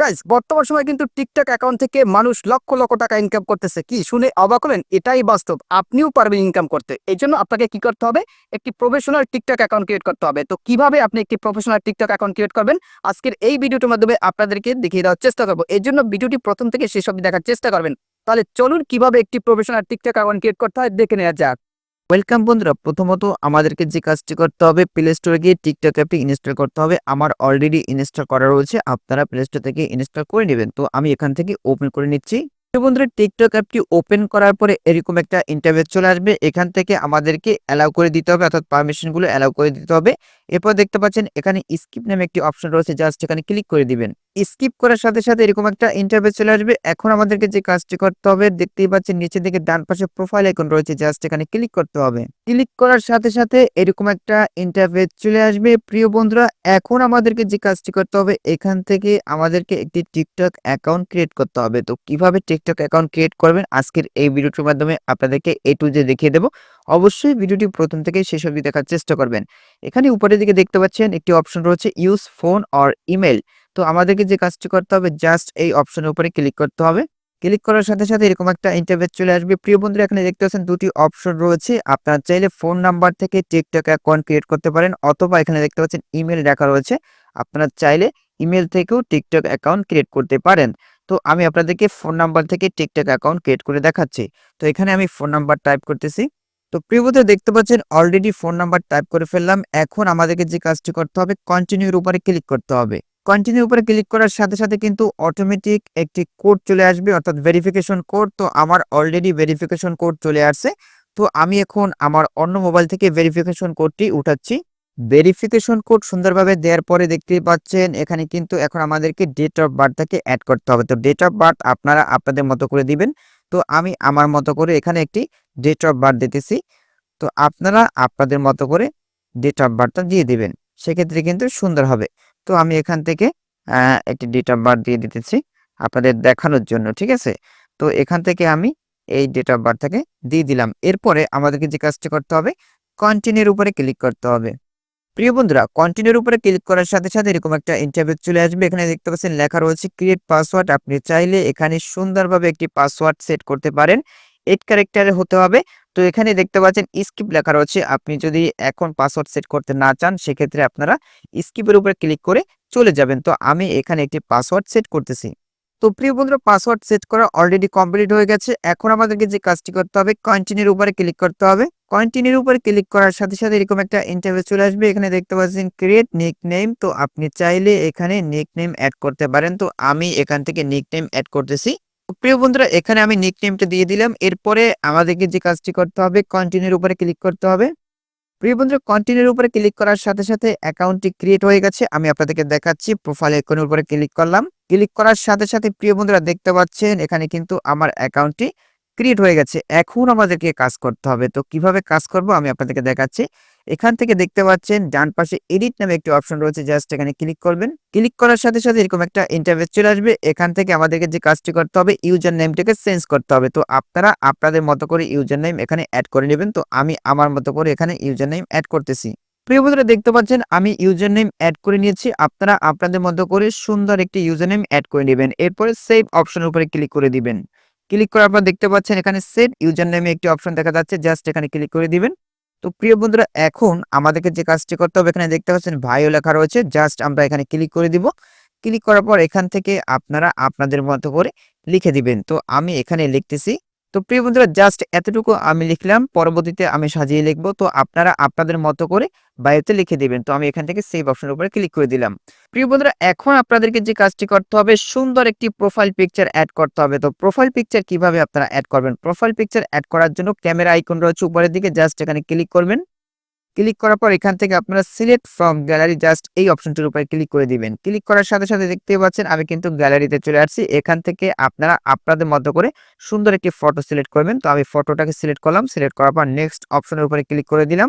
Guys বর্তমান সময় কিন্তু টিকটক অ্যাকাউন্ট থেকে মানুষ লক্ষ লক্ষ টাকা ইনকাম করতেছে। কি শুনে অবাক হলেন? এটাই বাস্তব। আপনিও পারবেন ইনকাম করতে। এই জন্য আপনাকে কি করতে হবে? একটি প্রফেশনাল টিকটক অ্যাকাউন্ট ক্রিয়েট করতে হবে। তো কীভাবে আপনি একটি প্রফেশনাল টিকটক অ্যাকাউন্ট ক্রিয়েট করবেন? আজকের এই ভিডিওটির মাধ্যমে আপনাদেরকে দেখিয়ে দেওয়ার চেষ্টা করব। এই জন্য ভিডিওটি প্রথম থেকে অবধি দেখার চেষ্টা করবেন। তাহলে চলুন কীভাবে একটি প্রফেশনাল টিকটক অ্যাকাউন্ট ক্রিয়েট করতে হয়? দেখে নেওয়া যাক। ওয়েলকাম বন্ধুরা, প্রথমত আমাদেরকে যে কাজটি করতে হবে প্লে স্টোরে গিয়ে টিকটক অ্যাপটি ইনস্টল করতে হবে। আমার অলরেডি ইনস্টল করা রয়েছে, আপনারা প্লে স্টোর থেকে ইনস্টল করে নেবেন। তো আমি এখান থেকে ওপেন করে নিচ্ছি। তো বন্ধুরা, টিকটক অ্যাপটি ওপেন করার পরে এরকম একটা ইন্টারভিউ চলে আসবে। এখান থেকে আমাদেরকে অ্যালাউ করে দিতে হবে, অর্থাৎ পারমিশনগুলো অ্যালাউ করে দিতে হবে। এরপর দেখতে পাচ্ছেন, এখানে স্কিপ নামে একটি অপশন রয়েছে জাস্ট এখানে ক্লিক করে দিবেন। স্কিপ করার সাথে সাথে এরকম একটা ইন্টারভিউ চলে আসবে। এখন আমাদেরকে যে কাজটি করতে হবে, দেখতেই পাচ্ছেন নিচে দিকে ডান পাশে প্রোফাইল আইকন রয়েছে জাস্ট এখানে ক্লিক করতে হবে। ক্লিক করার সাথে সাথে এরকম একটা ইন্টারভিউ চলে আসবে। প্রিয় বন্ধুরা, এখন আমাদেরকে যে কাজটি করতে হবে, এখান থেকে আমাদেরকে একটি টিকটক অ্যাকাউন্ট ক্রিয়েট করতে হবে। তো কীভাবে টিকটক অ্যাকাউন্ট ক্রিয়েট করবেন, আজকের এই ভিডিওটির মাধ্যমে আপনাদেরকে এ টু যে দেখিয়ে দেবো। অবশ্যই ভিডিওটি প্রথম থেকে শেষ অবধি দেখার চেষ্টা করবেন। এখানে উপরের দিকে দেখতে পাচ্ছেন, একটি অপশন রয়েছে ইউজ ফোন অর ইমেল তো আমাদেরকে যে কাজটি করতে হবে জাস্ট এই অপশনের উপরে ক্লিক করতে হবে। ক্লিক করার সাথে সাথে এরকম একটা ইন্টারভেট চলে আসবে। প্রিয় বন্ধুরা, এখানে দেখতে পাচ্ছেন দুটি অপশন রয়েছে। আপনারা চাইলে ফোন নাম্বার থেকে টিকটক অ্যাকাউন্ট ক্রিয়েট করতে পারেন অথবা এখানে দেখতে পাচ্ছেন ইমেল লেখা রয়েছে। আপনারা চাইলে ইমেল থেকেও টিকটক অ্যাকাউন্ট ক্রিয়েট করতে পারেন। তো আমি আপনাদেরকে ফোন নাম্বার থেকে টিকটক অ্যাকাউন্ট ক্রিয়েট করে দেখাচ্ছি। তো এখানে আমি ফোন নাম্বার টাইপ করতেছি। তো প্রিয় বন্ধুরা, দেখতে পাচ্ছেন অলরেডি ফোন নাম্বার টাইপ করে ফেললাম। এখন আমাদেরকে যে কাজটি করতে হবে কন্টিনিউর উপরে ক্লিক করতে হবে। কন্টিনিউ উপরে ক্লিক করার সাথে সাথে কিন্তু অটোমেটিক একটি কোড চলে আসবে, অর্থাৎ ভেরিফিকেশন কোড তো আমার অলরেডি ভেরিফিকেশন কোড চলে আসছে। তো আমি এখন আমার অন্য মোবাইল থেকে ভেরিফিকেশন কোডটি উঠাচ্ছি। ভেরিফিকেশন কোড সুন্দরভাবে দেওয়ার পরে দেখতেই পাচ্ছেন, এখানে কিন্তু এখন আমাদেরকে ডেট অফ বার্থটাকে অ্যাড করতে হবে। তো ডেট অফ বার্থ আপনারা আপনাদের মতো করে দিবেন। তো আমি আমার মতো করে এখানে একটি ডেট অফ বার্থ দিতেছি। তো আপনারা আপনাদের মতো করে ডেট অফ বার্থটা দিয়ে দিবেন। সেক্ষেত্রে কিন্তু সুন্দর হবে। তো আমি এখান থেকে একটি ডেট অফ বার্থ দিয়ে দিতেছি আপনাদের দেখানোর জন্য, ঠিক আছে? তো এখান থেকে আমি এই ডেট অফ বার্থটাকে দিয়ে দিলাম। এরপরে আমাদেরকে যে কাজটি করতে হবে কন্টিনিউর উপরে ক্লিক করতে হবে। প্রিয় বন্ধুরা কন্টিনিউর উপরে ক্লিক করার সাথে সাথে এরকম একটা ইন্টারভিউ চলে আসবে। এখানে দেখতে পাচ্ছেন লেখা রয়েছে ক্রিয়েট পাসওয়ার্ড আপনি চাইলে এখানে সুন্দরভাবে একটি পাসওয়ার্ড সেট করতে পারেন। এইট ক্যারেক্টারে হতে হবে। তো এখানে দেখতে পাচ্ছেন স্কিপ লেখা রয়েছে। আপনি যদি এখন পাসওয়ার্ড সেট করতে না চান, সেক্ষেত্রে আপনারা স্কিপের উপরে ক্লিক করে চলে যাবেন। তো আমি এখানে একটি পাসওয়ার্ড সেট করতেছি। তো প্রিয় বন্ধুরা পাসওয়ার্ড সেট করা অলরেডি কমপ্লিট হয়ে গেছে। এখন আমাদেরকে যে কাজটি করতে হবে কন্টিনিউর উপরে ক্লিক করতে হবে। কন্টিনিউর উপরে ক্লিক করার সাথে সাথে এরকম একটা ইন্টারভিউ চলে আসবে। এখানে দেখতে পাচ্ছেন ক্রিয়েট নিক নেম তো আপনি চাইলে এখানে নিক নেম অ্যাড করতে পারেন। তো আমি এখান থেকে নিক নেম অ্যাড করতেছি। প্রিয় বন্ধুরা, এখানে আমি নিক নেমটা দিয়ে দিলাম। এরপরে আমাদেরকে যে কাজটি করতে হবে কন্টিনিউর উপরে ক্লিক করতে হবে। প্রিয় বন্ধুরা কন্টিনিউর উপরে ক্লিক করার সাথে সাথে অ্যাকাউন্টটি ক্রিয়েট হয়ে গেছে। আমি আপনাদেরকে দেখাচ্ছি প্রোফাইল আইকনের উপরে ক্লিক করলাম। ক্লিক করার সাথে সাথে প্রিয় বন্ধুরা, দেখতে পাচ্ছেন, এখানে কিন্তু আমার অ্যাকাউন্টটি ক্রিয়েট হয়ে গেছে। এখন আমাদেরকে কাজ করতে হবে। তো কীভাবে কাজ করব আমি আপনাদেরকে দেখাচ্ছি। এখান থেকে দেখতে পাচ্ছেন ডান পাশে এডিট নামে একটি অপশন রয়েছে। জাস্ট এখানে ক্লিক করবেন। ক্লিক করার সাথে সাথে এরকম একটা ইন্টারভেস চলে আসবে। এখান থেকে আমাদেরকে যে কাজটি করতে হবে ইউজার নেমটাকে চেঞ্জ করতে হবে। তো আপনারা আপনাদের মতো করে ইউজার নেম এখানে অ্যাড করে নেবেন। তো আমি আমার মতো করে এখানে ইউজার নেম অ্যাড করতেছি। প্রিয় বন্ধুরা, দেখতে পাচ্ছেন আমি ইউজার নেম অ্যাড করে নিয়েছি। আপনারা আপনাদের মতো করে সুন্দর একটি ইউজার নেম অ্যাড করে নেবেন। এরপরে সেভ অপশনের উপরে ক্লিক করে দিবেন। ক্লিক করার পর দেখতে পাচ্ছেন এখানে সেট ইউজার নেমে একটি অপশন দেখা যাচ্ছে জাস্ট এখানে ক্লিক করে দিবেন। তো প্রিয় বন্ধুরা, এখন আমাদেরকে যে কাজটি করতে হবে, এখানে দেখতে পাচ্ছেন ভাইও লেখা রয়েছে জাস্ট আমরা এখানে ক্লিক করে দিব। ক্লিক করার পর এখান থেকে আপনারা আপনাদের মতো করে লিখে দিবেন। তো আমি এখানে লিখতেছি তো প্রিয় বন্ধুরা জাস্ট এতটুকু আমি লিখলাম, পরবর্তীতে আমি সাজিয়ে লিখব। তো আপনারা আপনাদের মতো করে বায়োতে লিখে দিবেন। তো আমি এখান থেকে সেভ অপশনের উপরে ক্লিক করে দিলাম। প্রিয় বন্ধুরা, এখন আপনাদেরকে যে কাজটি করতে হবে, সুন্দর একটি প্রোফাইল পিকচার অ্যাড করতে হবে। তো প্রোফাইল পিকচার কীভাবে আপনারা অ্যাড করবেন? প্রোফাইল পিকচার অ্যাড করার জন্য ক্যামেরা আইকন রয়েছে উপরের দিকে জাস্ট এখানে ক্লিক করবেন। ক্লিক করার পর এখান থেকে আপনারা সিলেক্ট ফ্রম গ্যালারি জাস্ট এই অপশনটির উপরে ক্লিক করে দিবেন। ক্লিক করার সাথে সাথে দেখতে পাচ্ছেন আমি কিন্তু গ্যালারিতে চলে আসছি। এখান থেকে আপনারা আপনাদের মতো করে সুন্দর একটি ফটো সিলেক্ট করবেন। তো আমি ফটোটাকে সিলেক্ট করলাম। সিলেক্ট করার পর নেক্সট অপশনের উপরে ক্লিক করে দিলাম।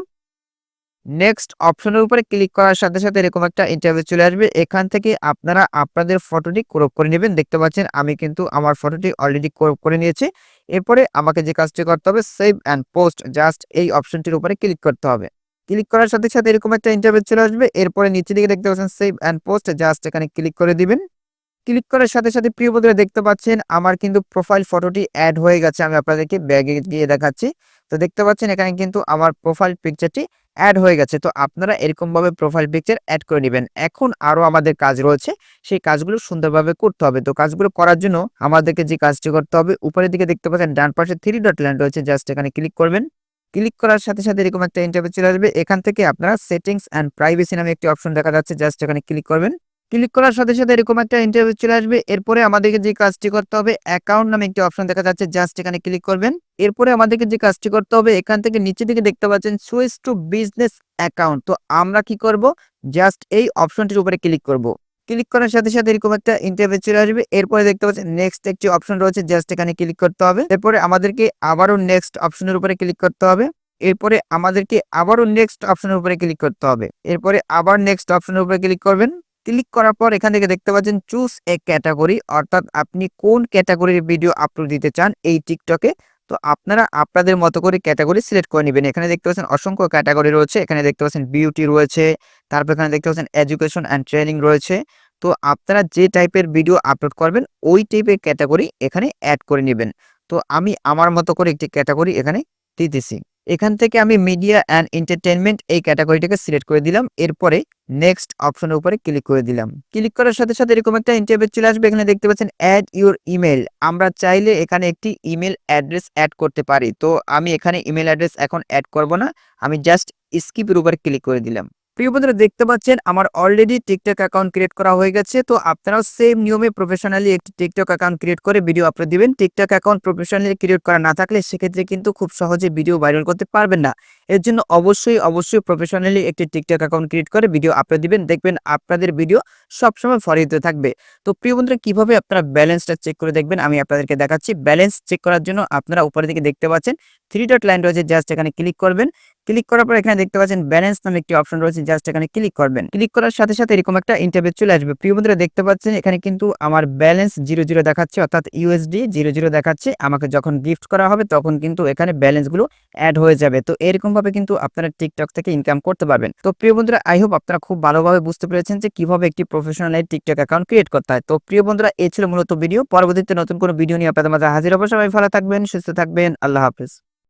নেক্সট অপশনের উপরে ক্লিক করার সাথে সাথে এরকম একটা ইন্টারভিউ চলে আসবে। এখান থেকে আপনারা আপনাদের ফটোটি ক্রপ করে নেবেন। দেখতে পাচ্ছেন আমি কিন্তু আমার ফটোটি অলরেডি ক্রপ করে নিয়েছি। এরপরে আমাকে যে কাজটি করতে হবে সেভ অ্যান্ড পোস্ট জাস্ট এই অপশনটির উপরে ক্লিক করতে হবে। ক্লিক করার সাথে সাথে এরকম একটা ইন্টারভিউ চলে আসবে। এরপরে নিচে দিকে দেখতে পাচ্ছেন সেভ অ্যান্ড পোস্ট জাস্ট এখানে ক্লিক করে দিবেন। ক্লিক করার সাথে সাথে প্রিয় বন্ধুরা দেখতে পাচ্ছেন, আমার কিন্তু প্রোফাইল ফটোটি অ্যাড হয়ে গেছে, আমি আপনাদেরকে ব্যাগে গিয়ে দেখাচ্ছি। তো দেখতে পাচ্ছেন, এখানে কিন্তু আমার প্রোফাইল পিকচারটি অ্যাড হয়ে গেছে। তো আপনারা এরকমভাবে প্রোফাইল পিকচার অ্যাড করে নেবেন। এখন আরও আমাদের কাজ রয়েছে, সেই কাজগুলো সুন্দরভাবে করতে হবে। তো কাজগুলো করার জন্য আমাদেরকে যে কাজটি করতে হবে, উপরের দিকে দেখতে পাচ্ছেন, ডান পাশে থ্রি ডট ল্যান্ড রয়েছে জাস্ট এখানে ক্লিক করবেন। ক্লিক করার সাথে সাথে এরকম একটা ইন্টারভিউ চলে আসবে। এখান থেকে আপনারা সেটিংস অ্যান্ড প্রাইভেসি নামে একটি অপশন দেখা যাচ্ছে। জাস্ট এখানে ক্লিক করবেন। ক্লিক করার সাথে সাথে এরকম একটা ইন্টারভিউ চলে আসবে। এরপরে আমাদেরকে যে কাজটি করতে হবে অ্যাকাউন্ট নামে একটি অপশন দেখা যাচ্ছে। জাস্ট এখানে ক্লিক করবেন। এরপরে আমাদেরকে যে কাজটি করতে হবে, এখান থেকে নিচে দিকে দেখতে পাচ্ছেন সুইচ টু বিজনেস অ্যাকাউন্ট তো আমরা কি করব? জাস্ট এই অপশনটির উপরে ক্লিক করব। ক্লিক করার সাথে সাথে এরকম একটা ইন্টারভিউ চলে আসবে। এরপরে দেখতে পাচ্ছেন নেক্সট একটি অপশন রয়েছে জাস্ট এখানে ক্লিক করতে হবে। এরপরে আমাদেরকে আবারও নেক্সট অপশনের উপরে ক্লিক করতে হবে। এরপরে আমাদেরকে আবারও নেক্সট অপশনের উপরে ক্লিক করতে হবে। এরপরে আবার নেক্সট অপশনের উপরে ক্লিক করবেন। ক্লিক করার পর এখান থেকে দেখতে পাচ্ছেন চুজ এ ক্যাটাগরি অর্থাৎ আপনি কোন ক্যাটাগরির ভিডিও আপলোড দিতে চান, এই টিকটকে তো আপনারা আপনাদের মতো করে ক্যাটাগরি সিলেক্ট করে নেবেন। এখানে দেখতে পাচ্ছেন অসংখ্য ক্যাটাগরি রয়েছে। এখানে দেখতে পাচ্ছেন বিউটি রয়েছে, তারপর এখানে দেখতে পাচ্ছেন এডুকেশন অ্যান্ড ট্রেনিং রয়েছে। তো আপনারা যে টাইপের ভিডিও আপলোড করবেন, ওই টাইপের ক্যাটাগরি এখানে অ্যাড করে নেবেন। তো আমি আমার মতো করে একটি ক্যাটাগরি এখানে দিতেছি। এখান থেকে আমি মিডিয়া অ্যান্ড এন্টারটেনমেন্ট এই ক্যাটাগরিটাকে সিলেক্ট করে দিলাম। এরপরে নেক্সট অপশনের উপরে ক্লিক করে দিলাম। ক্লিক করার সাথে সাথে এরকম একটা ইন্টারভিউ চলে আসবে। এখানে দেখতে পাচ্ছেন অ্যাড ইউর ইমেল আমরা চাইলে এখানে একটি ইমেল অ্যাড্রেস অ্যাড করতে পারি। তো আমি এখানে ইমেল অ্যাড্রেস এখন অ্যাড করব না। আমি জাস্ট স্কিপের উপরে ক্লিক করে দিলাম। প্রিয় বন্ধুরা, দেখতে পাচ্ছেন আমার অলরেডি টিকটক অ্যাকাউন্ট ক্রিয়েট করা হয়ে গেছে। তো আপনারাও সেম নিয়মে প্রফেশনালি একটি টিকটক অ্যাকাউন্ট ক্রিয়েট করে ভিডিও আপলোড দিবেন। টিকটক অ্যাকাউন্ট প্রফেশনালি ক্রিয়েট করা না থাকলে সেক্ষেত্রে কিন্তু খুব সহজে ভিডিও ভাইরাল করতে পারবেন না। এর জন্য অবশ্যই অবশ্যই প্রফেশনালি একটি টিকটক অ্যাকাউন্ট ক্রিয়েট করে ভিডিও আপলোড দিবেন। দেখবেন আপনাদের ভিডিও সবসময় ফরিত থাকবে। তো প্রিয় বন্ধুরা, কীভাবে আপনারা ব্যালেন্সটা চেক করে দেখবেন? আমি আপনাদেরকে দেখাচ্ছি। ব্যালেন্স চেক করার জন্য আপনারা উপরের দিকে দেখতে পাচ্ছেন থ্রি ডট লাইন রয়েছে জাস্ট এখানে ক্লিক করবেন। ক্লিক করার পর এখানে দেখতে পাচ্ছেন ব্যালেন্স নামে একটি অপশন রয়েছে জাস্ট এখানে ক্লিক করবেন। ক্লিক করার সাথে সাথে এরকম একটা ইন্টারভিউ চলে আসবে। প্রিয় বন্ধুরা, দেখতে পাচ্ছেন এখানে কিন্তু আমার ব্যালেন্স জিরো জিরো দেখাচ্ছে, অর্থাৎ ইউএসডি জিরো জিরো দেখাচ্ছে। আমাকে যখন গিফট করা হবে, তখন কিন্তু এখানে ব্যালেন্সগুলো অ্যাড হয়ে যাবে। তো এরকম ভাবে কিন্তু আপনারা টিকটক থেকে ইনকাম করতে পারবেন। তো প্রিয় বন্ধুরা আই হোপ আপনারা খুব ভালোভাবে বুঝতে পেরেছেন যে কীভাবে একটি প্রফেশনাল টিকটক অ্যাকাউন্ট ক্রিয়েট করতে হয়। তো প্রিয় বন্ধুরা এই ছিল মূলত ভিডিও পরবর্তীতে নতুন কোনো ভিডিও নিয়ে আপনাদের মাঝে হাজির হব। সবাই ভালো থাকবেন, সুস্থ থাকবেন। আল্লাহ হাফিজ।